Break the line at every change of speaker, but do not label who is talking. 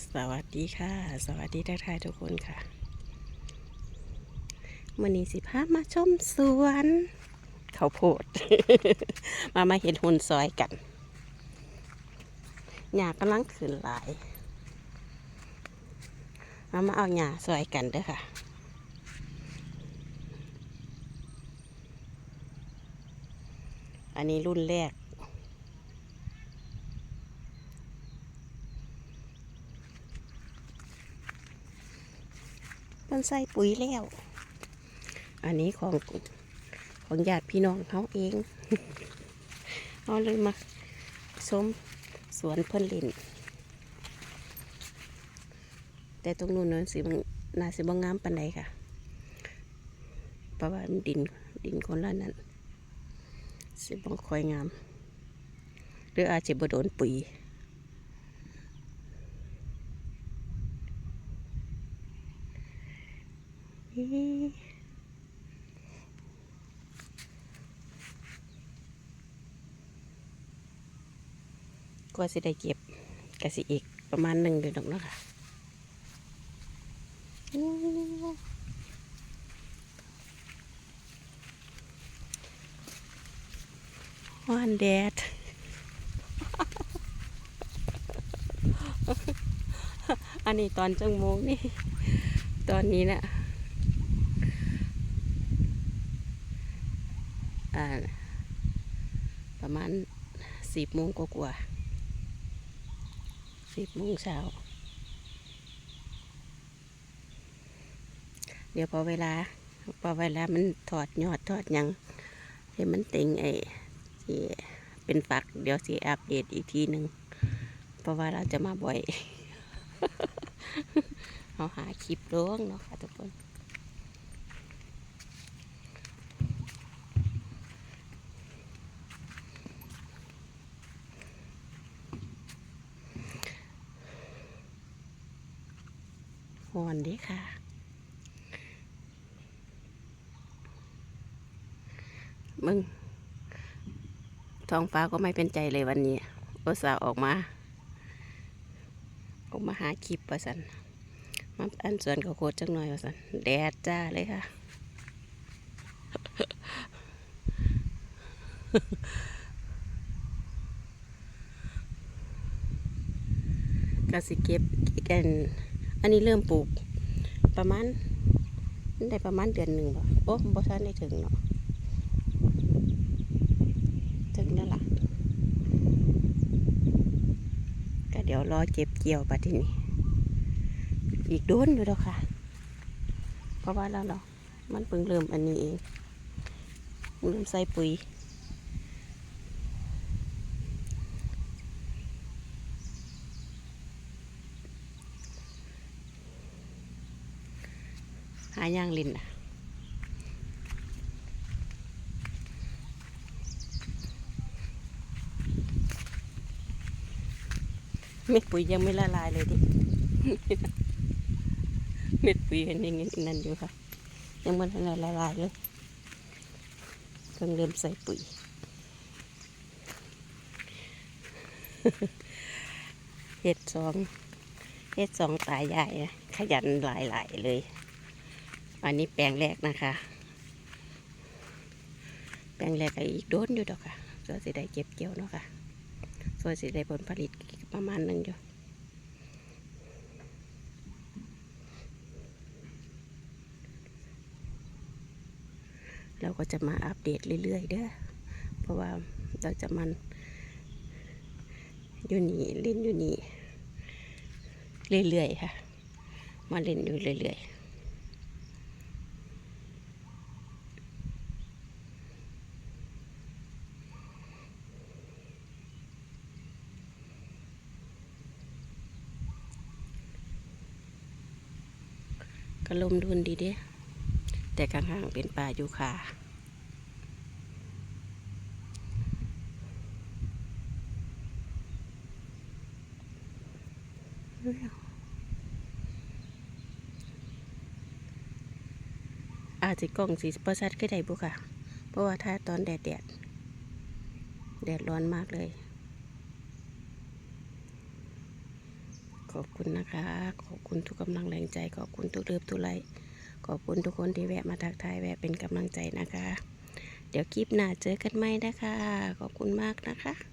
สวัสดีค่ะ สวัสดีทักทายทุกคนค่ะมื่อนี้สิพามาชมสวนเขาโพด มามาเห็นหุ่นซอยกันหญ้ากำลังขึ้นหลาย มามาเอาหญ้าซอยกันเด้อค่ะอันนี้รุ่นแรก มันใส่ปุ๋ยแล้ว อันนี้ของของญาติพี่น้องเขาเองเอาเลยมาชมสวนเพิ่นเลินแต่ตรงนู้นนั้นสิบนาสิบงงามปันใดค่ะ เพราะว่ามันดินดินคนละนั้น สิบงคอยงาม หรืออาจจะบ่โดนปุ๋ย กว่าสิได้เก็บกสิอีกประมาณหนึ่งเดือนดอกเนะค่ะฮ้อนแดดอันนี้ตอนจังโมงนี่ ตอนนี้นะอ่ ประมาณสิบโมงกว่าๆสิบโมงเช้า เดี๋ยวพอเวลา พอเวลามันถอดยอดถอดยังให้มันเต็งไอ้ที่เป็นฝัก เดี๋ยวสิอัปเดตอีกทีหนึ่งเพราะว่าเราจะมาบ่อย เอาหาคลิปลงเนาะค่ะทุกคน หอนดีค่ะ มึง ท้องฟ้าก็ไม่เป็นใจเลยวันนี้อุตส่าออกมา ออกมาหาคลิปประสันมาอันส่วนกับโคตรจังหน่อยประสันแดดจ้าเลยค่ะกสิเก็บกัน อันนี้เริ่มปลูก ประมาณได้ประมาณเดือนหนึ่งบ่โอ้บ่ทันได้ถึงเนาะถึงแล้วล่ะ ก็เดี๋ยวรอเก็บเกี่ยวไปที่นี่อีกโดนอยู่แล้วค่ะ เพราะว่าแล้วเราะมันเพิ่งเริ่มอันนี้เองเริ่มใส่ปุ๋ย หาย่างลินน่ะเม็ดปุ๋ยยังไม่ละลายเลยดิ เม็ดปุ๋ยกันยังนั่นอยู่ค่ะ ยังไม่ละละลายเลยเพิ่งเริ่มใส่ปุ๋ย เห็ดสองเห็ดสองตายายอะขยันหลาย ๆ เลย อันนี้แปลงแรกนะคะ แปลงแรกก็อีกโดนอยู่ดอกค่ะส่วนสิได้เก็บเกี่ยวเนาะค่ะส่วนสิได้ผลผลิตประมาณหนึงอยู่เราก็จะมาอัปเดตเรื่อยๆเด้อ เพราะว่าเราจะมันอยู่นี่เล่นอยู่นี่เรื่อยๆค่ะ มาเล่นอยู่เรื่อยๆ ก็ลมดุนดีเด้ แต่ข้างๆเป็นป่ายูคาอาจจะกล้องสีประชัดก็ได้บุค่ะ เพราะว่าถ้าตอนแดดแดดแดดร้อนมากเลย ขอบคุณนะคะ ขอบคุณทุกกำลังแรงใจ ขอบคุณทุกเรือบทุกไลค์ขอบคุณทุกคนที่แวะมาทักทายแวะเป็นกำลังใจนะคะ เดี๋ยวคลิปหน้าเจอกันใหม่นะคะ ขอบคุณมากนะคะ